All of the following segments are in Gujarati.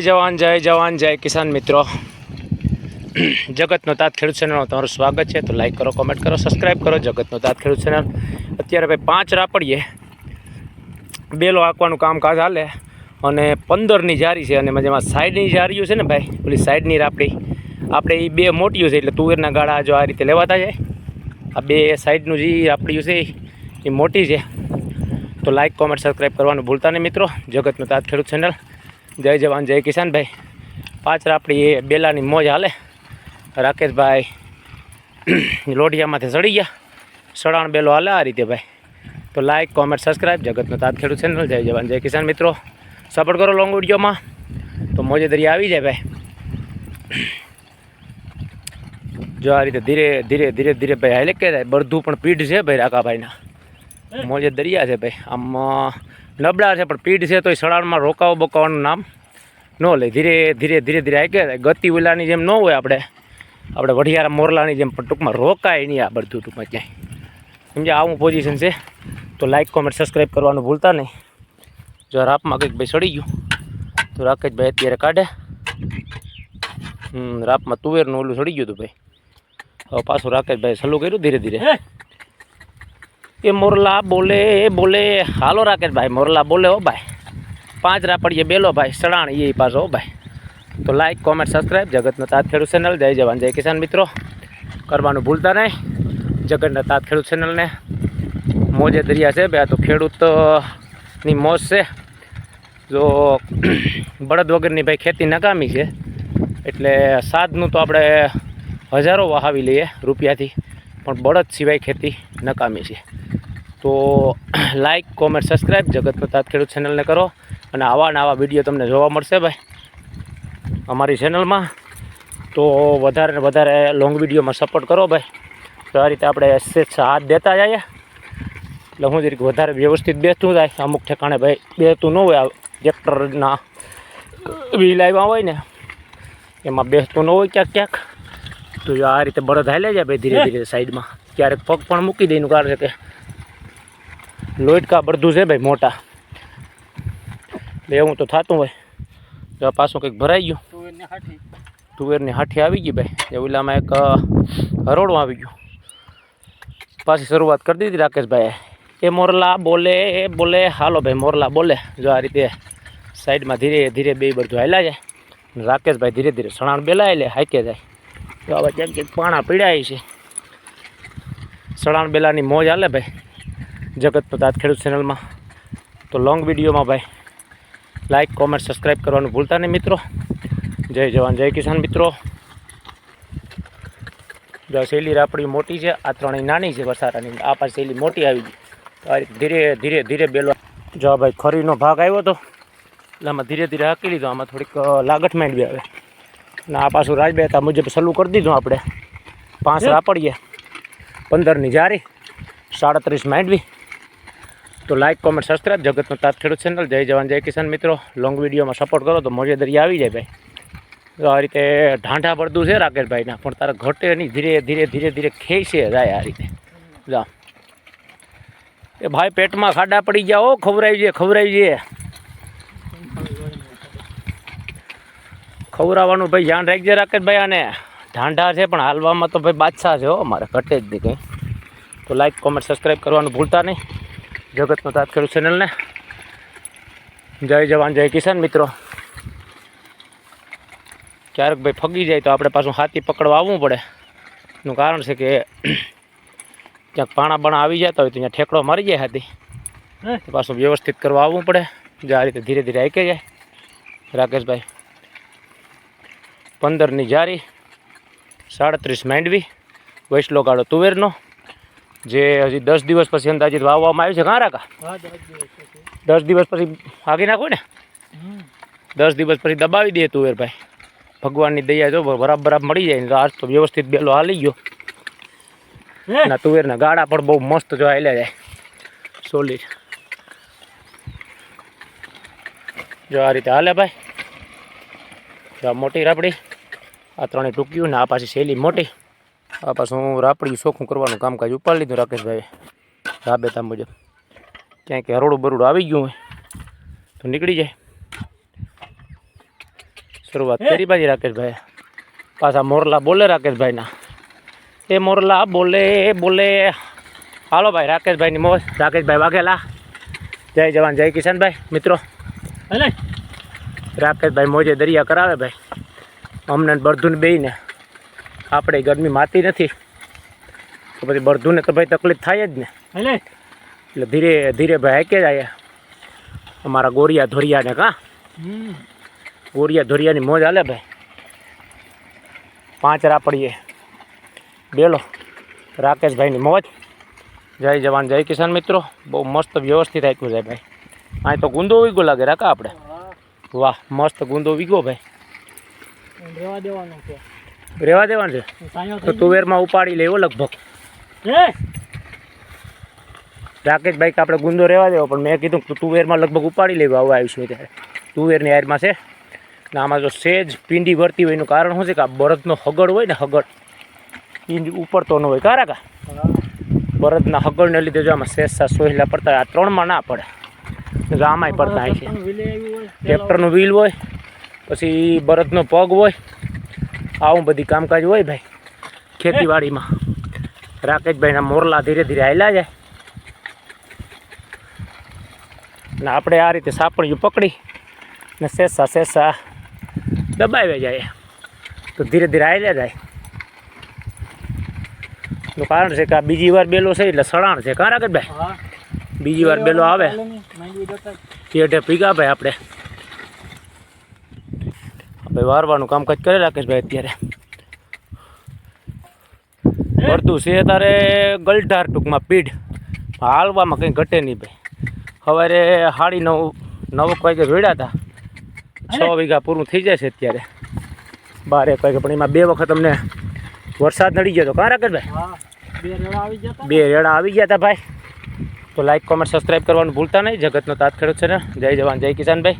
જવાન, જય જવાન, જય કિસાન મિત્રો. જગતનો તાત ખેડૂત ચેનલમાં તમારું સ્વાગત છે. તો લાઈક કરો કોમેન્ટ કરો સબસ્ક્રાઈબ કરો. જગતનો તાત ખેડૂત ચેનલ. અત્યારે ભાઈ પાંચ રાપડીએ બેલો આંકવાનું કામકાજ હાલે અને પંદરની જારી છે અને જેમાં સાઈડની જારીઓ છે ને ભાઈ પેલી સાઈડની રાપડી. આપણે એ બે મોટીઓ છે એટલે તુવેરના ગાળા જો આ રીતે લેવાતા જાય. આ બે સાઈડનું જે રાપડીઓ છે એ મોટી છે. તો લાઈક કોમેન્ટ સબસ્ક્રાઈબ કરવાનું ભૂલતા નહીં મિત્રો. જગતનો તાત ખેડૂત ચેનલ. જય જવાન, જય કિસાન ભાઈ પાછળ આપણી એ બેલાની મોજ હાલે. રાકેશભાઈ લોઢિયામાંથી સડી ગયા. સડાણ બેલો હાલે આ રીતે ભાઈ. તો લાઈક કોમેન્ટ સબસ્ક્રાઈબ જગતનો તાત ખેડૂત ચેનલ જય જવાન, જય કિસાન મિત્રો. સપોર્ટ કરો લોંગ વિડીયોમાં. તો મોજે દરિયા આવી જાય ભાઈ. જો આ રીતે ધીરે ધીરે ધીરે ધીરે ભાઈ હાલે કે બધું પણ પીઠ છે ભાઈ રાકાભાઈના. મોજે દરિયા છે ભાઈ. આમ નબળા છે, પણ પીઠ છે તો સડાણમાં રોકાવો બોકાવાનું નામ ન લે. ધીરે ધીરે ધીરે ધીરે આવી ગતિ ઉલાની જેમ ન હોય આપણે. આપણે વઢિયારા મોરલાની જેમ પણ ટૂંકમાં રોકાય નહીં આ બધું ટૂંકમાં ક્યાંય. સમજ્યા? આવું પોઝિશન છે. તો લાઈક કોમેન્ટ સબસ્ક્રાઈબ કરવાનું ભૂલતા નહીં. જો રાપમાં કંઈક ભાઈ સડી ગયું. તો રાકેશભાઈ અત્યારે કાઢે. રાપમાં તુવેરનું ઓલું સડી ગયું હતું ભાઈ. હવે પાછું રાકેશભાઈ સલું કર્યું ધીરે ધીરે. એ મોરલા બોલે બોલે. હાલો રાકેશભાઈ મોરલા બોલે હો ભાઈ. પાંચ રાપડીએ બેલો ભાઈ, સડાણ એ પાછો હો ભાઈ. તો લાઈક કોમેન્ટ સબસ્ક્રાઈબ જગતનો તાત ખેડૂત ચેનલ જય જવાન, જય કિસાન મિત્રો. કરવાનું ભૂલતા નહીં. જગતના તાત ખેડૂત ચેનલને મોજે દરિયા છે ભાઈ. આ તો ખેડૂતની મોજ છે. જો બળદ વગરની ભાઈ ખેતી નકામી છે. એટલે સાદનું તો આપણે હજારો વહાવી લઈએ રૂપિયાથી. પણ બળદ સિવાય ખેતી નકામી છે. તો લાઇક કોમેન્ટ સબસ્ક્રાઈબ જગત પ્રતાપ ખેડૂત ચેનલને કરો. અને આવા ને આવા વીડિયો તમને જોવા મળશે ભાઈ. અમારી ચેનલમાં તો વધારે ને વધારે લોંગ વિડીયોમાં સપોર્ટ કરો ભાઈ. તો આ રીતે આપણે સેજ હાથ દેતા જઈએ. એટલે હું જરીક વધારે વ્યવસ્થિત બેસતું જાય. અમુક ઠેકાણે ભાઈ બેસતું ન હોય ટ્રેક્ટરના વ્હીલ આવ્યા હોય ને. એમાં બેસતું ન હોય ક્યાંક ક્યાંક. તો આ રીતે બળદ હાલે જાય ભાઈ ધીરે ધીરે સાઈડમાં ક્યારેક પગ પણ મૂકી દઈનું કારણ છે કે લોટકા બળદું છે ભાઈ મોટા. એટલે એવું તો થતું હોય. જો પાછું કંઈક ભરાઈ ગયું. તુવેરની હાઠી. આવી ગઈ ભાઈ. એ ઓલામાં એક હરોળો આવી ગયું. પાછી શરૂઆત કરી દીધી રાકેશભાઈએ. એ મોરલા બોલે એ બોલે હાલો ભાઈ મોરલા બોલે. જો આ રીતે સાઈડમાં ધીરે ધીરે બે બધું હાલ્યા જાય રાકેશભાઈ ધીરે ધીરે સણાણ બેલાય લે હાકે જાય. તો હવે કેમ કે પાણા પીડાય છે. સણાણ બેલાની મોજ હાલે ભાઈ. જગત પ્રતાપ ખેડૂત ચેનલમાં. તો લોંગ વિડીયોમાં ભાઈ લાઇક કોમેન્ટ સબસ્ક્રાઈબ કરવાનું ભૂલતા નહીં મિત્રો. જય જવાન જય કિસાન મિત્રો. જો શૈલી રાપડી મોટી છે આ ત્રણેય નાની છે વરસાદાની આ પાસે શૈલી મોટી આવી ગઈ. તો આ ધીરે ધીરે ધીરે બેલો જો ભાઈ ખરીનો ભાગ આવ્યો હતો એટલે આમાં ધીરે ધીરે હાકી લીધો. આમાં થોડીક અ, લાગટ માંડવી આવે. અને આ પાછું રાજબેતા મુજબ સલું કરી દીધું આપણે. પાંચ રાપડીએ. પંદરની જારી સાડત્રીસ માંડવી. તો લાઈક કોમેન્ટ સબસ્ક્રાઈબ જગતનો તાત ખેડૂત ચેનલ જય જવાન, જય કિસાન મિત્રો. લોંગ વિડીયોમાં સપોર્ટ કરો તો મોજે દરિયા આવી જાય ભાઈ. તો આ રીતે ઢાંઢા પડતું છે રાકેશભાઈના, પણ તારા ઘટે નહીં. ધીરે ધીરે ધીરે ધીરે ખેંચે જાય આ રીતે. જા. એ ભાઈ પેટમાં ખાડા પડી ગયા હો ખવરાવી જઈએ ખવરાવી જઈએ ખવરાવાનું ભાઈ ધ્યાન રાખજે રાકેશભાઈ આને. ઢાંઢા છે, પણ હાલવામાં તો ભાઈ બાદશાહ છે હો મારે ઘટે જ નહીં કંઈ. તો લાઈક કોમેન્ટ સબસ્ક્રાઈબ કરવાનું ભૂલતા નહીં. જગતનો તાત ખેડૂત ચેનલને જય જવાન જય કિસાન મિત્રો. ક્યારેક ભાઈ ફગી જાય તો આપણે પાછું હાથી પકડવા આવવું પડે. એનું કારણ છે કે ક્યાંક પાણા બાણા આવી જતા હોય તો ત્યાં ઠેકડો મારી જાય હાથી. તો પાછું વ્યવસ્થિત કરવા આવવું પડે. જે આ રીતે ધીરે ધીરે આઈકે જાય. રાકેશભાઈ પંદરની જારી સાડત્રીસ માંડવી વૈસલો ગાળો તુવેરનો જે હજી દસ દિવસ પછી અંદાજિત વાવવામાં આવ્યું છે. કાં રાકા દસ દિવસ પછી. આગી નાખો ને? દસ દિવસ પછી દબાવી દે તુવેર ભાઈ ભગવાનની દયા જો બરાબર બરાબર મળી જાય ને આજ તો વ્યવસ્થિત બેલો હાલી ગયો. ના તુવેરના ગાળા પણ બહુ મસ્ત જો હાલ્યા જાય. સોલિડ જો આ રીતે હાલે ભાઈ. જો મોટી રાપડી આ ત્રણેય ટૂંક્યું ને આ પાછી શૈલી મોટી. આ પાછું રાપડી ચોખ્ખું કરવાનું કામકાજ ઉપાડી લીધું રાકેશભાઈ રાબેતા મુજબ. ક્યાંક હરોડું બરોડું આવી ગયું હોય તો નીકળી જાય. શરૂઆત કરી બાજી રાકેશભાઈ પાછા મોરલા બોલે રાકેશભાઈના. એ મોરલા બોલે બોલે. હાલો ભાઈ રાકેશભાઈની મોજ. રાકેશભાઈ વાઘેલા. જય જવાન જય કિશનભાઈ. મિત્રો અલે. રાકેશભાઈ મોજે દરિયા કરાવે ભાઈ. અમને ને બેઈને આપણે ગરમી માતી નથી. તો પછી બળધુને તો ભાઈ તકલીફ થાય જ ને. અલે એટલે ધીરે ધીરે ભાઈ હાકે જાય. અમારા ગોરિયા ધોરિયાને કાં? હમ. ગોરિયા ધોરિયાની મોજ હાલે ભાઈ. પાંચ રાપડીએ. બેલો. રાકેશભાઈની મોજ. જય જવાન જય કિસાન મિત્રો. બહુ મસ્ત વ્યવસ્થિત આપ્યું છે ભાઈ. અહીં તો ગુંદો વીગો લાગે રાકા આપણે? હા. વાહ મસ્ત ગુંદો વીગો ભાઈ. રેવા દેવાનું છે. રહેવા દેવાનું છે? તો તુવેરમાં ઉપાડી લેવો લગભગ. રાકેશ ભાઈ આપણે ગુંદો રહેવા દેવો પણ મેં કીધું કે તુવેરમાં લગભગ ઉપાડી લેવા આવું છે ત્યારે તુવેરની આયરમાં છે. ને આમાં જો સેજ પીંડી ભરતી હોય એનું કારણ શું છે કે આ બળદનો હગડ હોય ને હગડ પીંડી ઉપડતો ન હોય. કારા કા બળદના હગડને લીધે જો આમાં સેસા સોહિલા પડતા આ ત્રણમાં ના પડે. આમાંય પડતા હોય છે. ટ્રેક્ટરનું વ્હીલ હોય પછી બળદનો પગ હોય આવું બધી કામકાજ હોય ભાઈ ખેતીવાડીમાં. રાકેશભાઈના મોરલા ધીરે ધીરે હાલ્યા જાય. ને આપણે આ રીતે સાપણીયું પકડી ને સેસા સેસા દબાવ્યા જાય. તો ધીરે ધીરે હાલ્યા જાય. નું કારણ છે કે આ બીજી વાર બેલો છે એટલે સળાણ છે. કાં રાકેશભાઈ? ભાઈ બીજી વાર બેલો આવે. પેટે પીગા ભાઈ આપણે. આપણે વારવાનું કામકાજ કરે રાકેશભાઈ અત્યારે. પડતું છે તારે ગલઢાર ટૂંકમાં પીઢ હાલવામાં કંઈ ઘટે નહીં ભાઈ. સવારે સાડી નવ નવ વાગે જોડ્યા હતા. છ વીઘા પૂરું થઈ જાય છે અત્યારે. બાર એક વાગે પણ એમાં બે વખત અમને વરસાદ નડી ગયો તો કાં રાકેશભાઈ હા બે રેડા આવી જતા બે રેડા આવી ગયા હતા ભાઈ. તો લાઈક કોમેન્ટ સબસ્ક્રાઈબ કરવાનું ભૂલતા નહીં. જગતનો તાત ખેડૂત છે ને. જય જવાન જય કિસાનભાઈ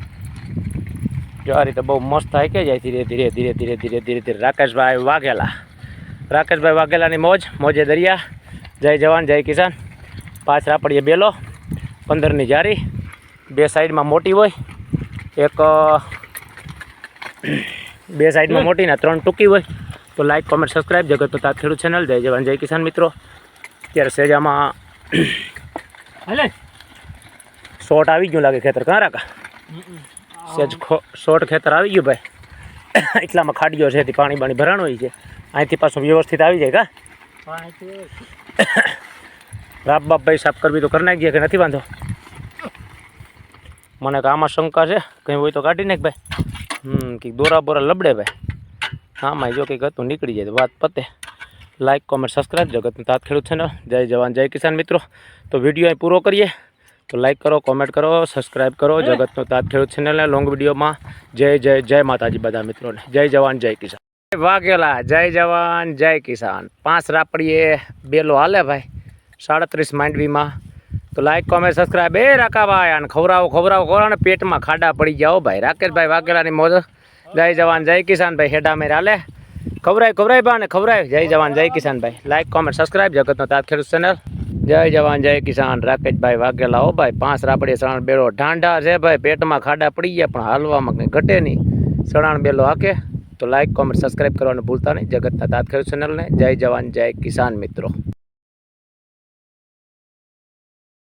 જો આ રીતે બહુ મસ્ત થાય કે જાય ધીરે ધીરે ધીરે ધીરે ધીરે ધીરે ધીરે. રાકેશભાઈ વાઘેલા. રાકેશભાઈ વાઘેલાની મોજ મોજે દરિયા. જય જવાન જય કિસાન. પાંચ રાપડીએ બેલો પંદરની જારી. બે સાઈડમાં મોટી હોય. એક બે સાઈડમાં મોટી ને ત્રણ ટૂંકી હોય. તો લાઈક કોમેન્ટ સબસ્ક્રાઈબ જગતનો તાત ખેડૂત ચેનલ જય જવાન જય કિસાન મિત્રો. અત્યારે સેજામાં શોર્ટ આવી ગયું લાગે ખેતર. કાં રાકા? સેજ શોર્ટ ખેતર આવી ગયું ભાઈ. એટલામાં ખાડીઓ છે પાણી બાણી ભરાણું હોય છે. અહીંથી પાછું વ્યવસ્થિત આવી જાય કા? રાપ બાપ ભાઈ સાફ કરવી તો કરી નાખીએ કે નથી વાંધો? મને કે આમાં શંકા છે, કંઈ હોય તો કાઢી નાખ ભાઈ. હમ, કંઈક દોરા બોરા લબડે ભાઈ. આમાં જો કંઈક હતું, નીકળી જાય તો વાત પતે. લાઈક કોમેન્ટ સબસ્ક્રાઈબ જગતનું તાત ખેડૂત છે ને, જય જવાન, જય કિસાન મિત્રો. તો વીડિયો અહીં પૂરો કરીએ. તો લાઈક કરો કોમેન્ટ કરો સબસ્ક્રાઈબ કરો. જગતનો તાત ખેડૂત ચેનલને લોંગ વિડીયોમાં જય જય જય માતાજી બધા મિત્રોને. જય જવાન જય કિસાન. વાઘેલા જય જવાન જય કિસાન. પાંચ રાપડીએ બેલો હાલે ભાઈ. સાડત્રીસ માંડવીમાં. તો લાઈક કોમેન્ટ સબસ્ક્રાઈબ એ રાકાભાઈ અને ખવરાવો ખવરાવો ખવરાવો ને પેટમાં ખાડા પડી જાઓ ભાઈ. રાકેશભાઈ વાઘેલાની મોજ. જય જવાન જય કિસાન ભાઈ. હેડા મેર હાલે. ખવરાય ખવરાય ભાઈ ને ખવરાય જય જવાન જય કિસાન ભાઈ. લાઈક કોમેન્ટ સબસ્ક્રાઈબ જગતનો તાત ખેડૂત ચેનલ જય જવાન, જય કિસાન. રાકેશભાઈ વાઘેલા, હો ભાઈ, પાંચ રાપડીએ સણાણ બેલો. ઠાંડા છે ભાઈ, પેટમાં ખાડા પડી ગયા, પણ હાલવામાં કંઈ ઘટે નહીં. સણાણ બેલો હાકે, તો લાઈક કોમેન્ટ સબસ્ક્રાઈબ કરવાનું ભૂલતા નહીં. જગતના તાત્કાલિક ચેનલને જય જવાન, જય કિસાન મિત્રો.